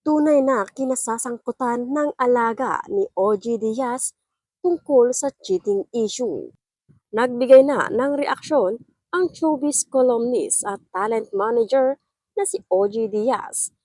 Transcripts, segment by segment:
Tunay na kinasasangkutan ng alaga ni OG Diaz tungkol sa cheating issue. Nagbigay na ng reaksyon ang showbiz columnist at talent manager na si OG Diaz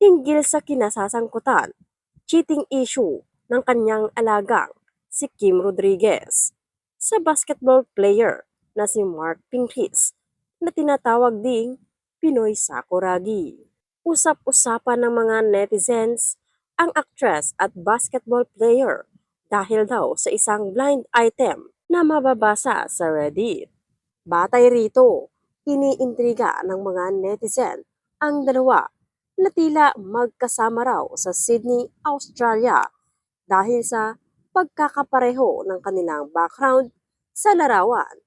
hinggil sa kinasasangkutan cheating issue ng kanyang alagang si Kim Rodriguez sa basketball player na si Mark Pinchis na tinatawag ding Pinoy Sakuragi. Usap-usapan ng mga netizens ang actress at basketball player dahil daw sa isang blind item na mababasa sa Reddit. Batay rito, iniintriga ng mga netizen ang dalawa na tila magkasama raw sa Sydney, Australia dahil sa pagkakapareho ng kanilang background sa larawan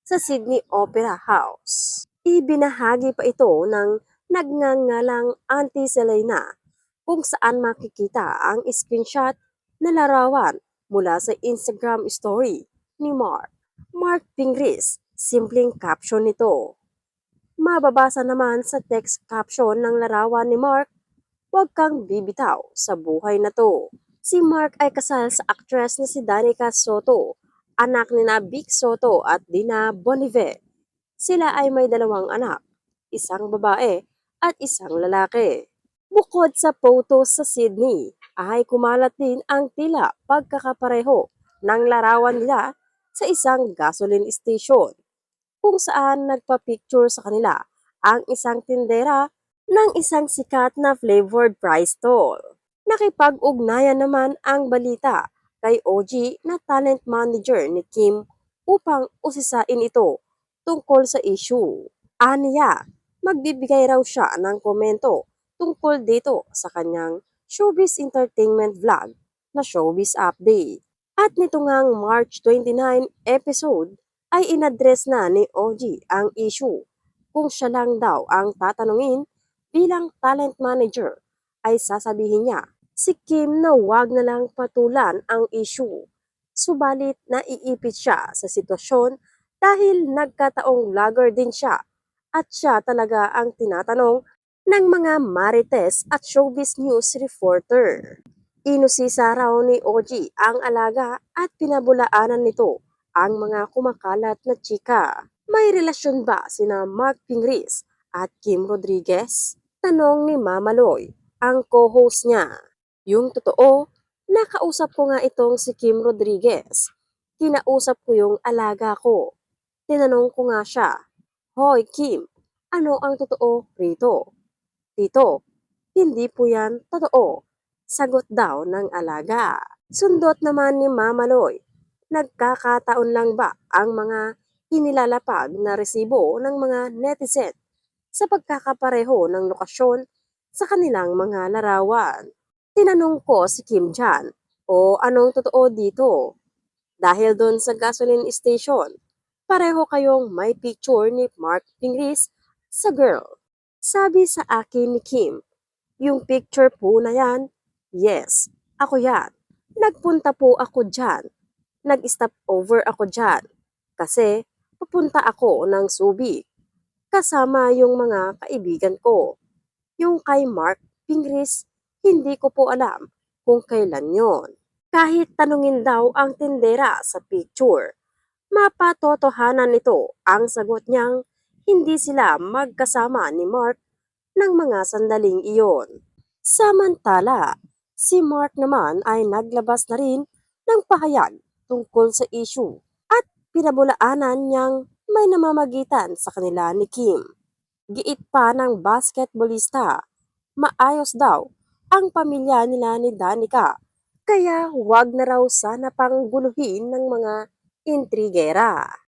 sa Sydney Opera House. Ibinahagi pa ito ng nagngangalang Auntie Selena kung saan makikita ang screenshot na larawan mula sa Instagram story ni Mark. Mark Pingris, simpleng caption nito. Mababasa naman sa text caption ng larawan ni Mark, huwag kang bibitaw sa buhay na to. Si Mark ay kasal sa actress na si Danica Soto, anak ni na Vic Soto at Dina Bonive. Sila ay may dalawang anak, isang babae at isang lalaki. Bukod sa photos sa Sydney, ay kumalat din ang tila pagkakapareho ng larawan nila sa isang gasoline station kung saan nagpa-picture sa kanila ang isang tindera ng isang sikat na flavored fries stall. Nakipag-ugnayan naman ang balita kay OG na talent manager ni Kim upang usisain ito tungkol sa issue. Aniya, magbibigay raw siya ng komento tungkol dito sa kanyang showbiz entertainment vlog na Showbiz Update. At nito ngang March 29 episode ay inadres na ni OG ang issue kung siya lang daw ang tatanungin bilang talent manager ay sasabihin niya si Kim na wag na lang patulan ang issue. Subalit naiipit siya sa sitwasyon dahil nagkataong vlogger din siya at siya talaga ang tinatanong ng mga marites at showbiz news reporter. Inusisa raw ni OG ang alaga at pinabulaanan nito ang mga kumakalat na chika. May relasyon ba sina Mark Pingris at Kim Rodriguez? Tanong ni Mama Loy, ang co-host niya. Yung totoo, nakausap ko nga itong si Kim Rodriguez. Kinausap ko yung alaga ko. Tinanong ko nga siya, Hoy Kim, ano ang totoo rito? Tito, hindi po yan totoo. Sagot daw ng alaga. Sundot naman ni Mama Loy, nagkakataon lang ba ang mga inilalapag na resibo ng mga netizen sa pagkakapareho ng lokasyon sa kanilang mga larawan? Tinanong ko si Kim Jan, o anong totoo dito? Dahil doon sa gasoline station, pareho kayong may picture ni Mark Pingris sa girl. Sabi sa akin ni Kim, yung picture po na yan, yes, ako yan. Nagpunta po ako dyan. Nag-stop over ako dyan. Kasi papunta ako ng Subic. Kasama yung mga kaibigan ko. Yung kay Mark Pingris, hindi ko po alam kung kailan yon. Kahit tanungin daw ang tindera sa picture, mapatotohanan nito ang sagot niyang hindi sila magkasama ni Mark ng mga sandaling iyon. Samantala, si Mark naman ay naglabas na rin ng pahayag tungkol sa issue at pinabulaanan niyang may namamagitan sa kanila ni Kim. Giit pa ng basketballista, maayos daw ang pamilya nila ni Danica kaya wag na raw sana pang guluhin ng mga intrigera.